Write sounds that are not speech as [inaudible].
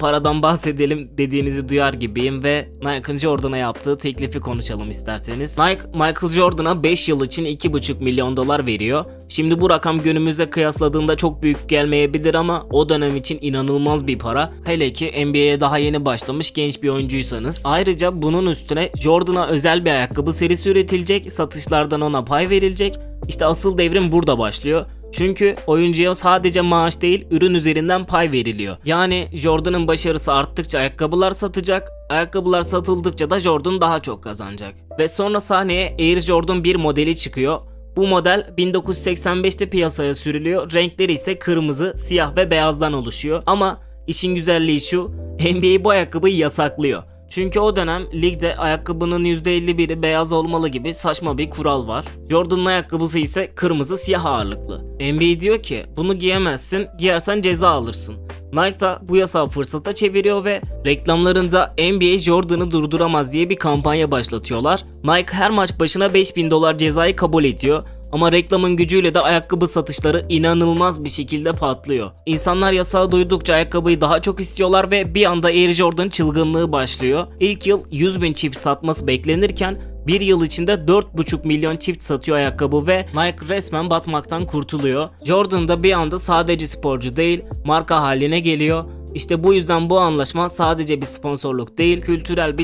paradan bahsedelim dediğinizi duyar gibiyim ve Nike'ın Jordan'a yaptığı teklifi konuşalım isterseniz. Nike, Michael Jordan'a 5 yıl için 2,5 milyon dolar veriyor. Şimdi bu rakam günümüzde kıyasladığımda çok büyük gelmeyebilir ama o dönem için inanılmaz bir para. Hele ki NBA'ye daha yeni başlamış genç bir oyuncuysanız. Ayrıca bunun üstüne Jordan'a özel bir ayakkabı serisi üretilecek, satışlardan ona pay verilecek. İşte asıl devrim burada başlıyor. Çünkü oyuncuya sadece maaş değil ürün üzerinden pay veriliyor. Yani Jordan'ın başarısı arttıkça ayakkabılar satacak, ayakkabılar satıldıkça da Jordan daha çok kazanacak. Ve sonra sahneye Air Jordan 1 modeli çıkıyor. Bu model 1985'te piyasaya sürülüyor. Renkleri ise kırmızı, siyah ve beyazdan oluşuyor. Ama işin güzelliği şu, [laughs] NBA bu ayakkabıyı yasaklıyor. Çünkü o dönem ligde ayakkabının %51'i beyaz olmalı gibi saçma bir kural var. Jordan'ın ayakkabısı ise kırmızı siyah ağırlıklı. NBA diyor ki bunu giyemezsin, giyersen ceza alırsın. Nike da bu yasağı fırsata çeviriyor ve reklamlarında NBA Jordan'ı durduramaz diye bir kampanya başlatıyorlar. Nike her maç başına 5000 dolar cezayı kabul ediyor. Ama reklamın gücüyle de ayakkabı satışları inanılmaz bir şekilde patlıyor. İnsanlar yasağı duydukça ayakkabıyı daha çok istiyorlar ve bir anda Air Jordan çılgınlığı başlıyor. İlk yıl 100 bin çift satması beklenirken bir yıl içinde 4,5 milyon çift satıyor ayakkabı ve Nike resmen batmaktan kurtuluyor. Jordan da bir anda sadece sporcu değil marka haline geliyor. İşte bu yüzden bu anlaşma sadece bir sponsorluk değil kültürel bir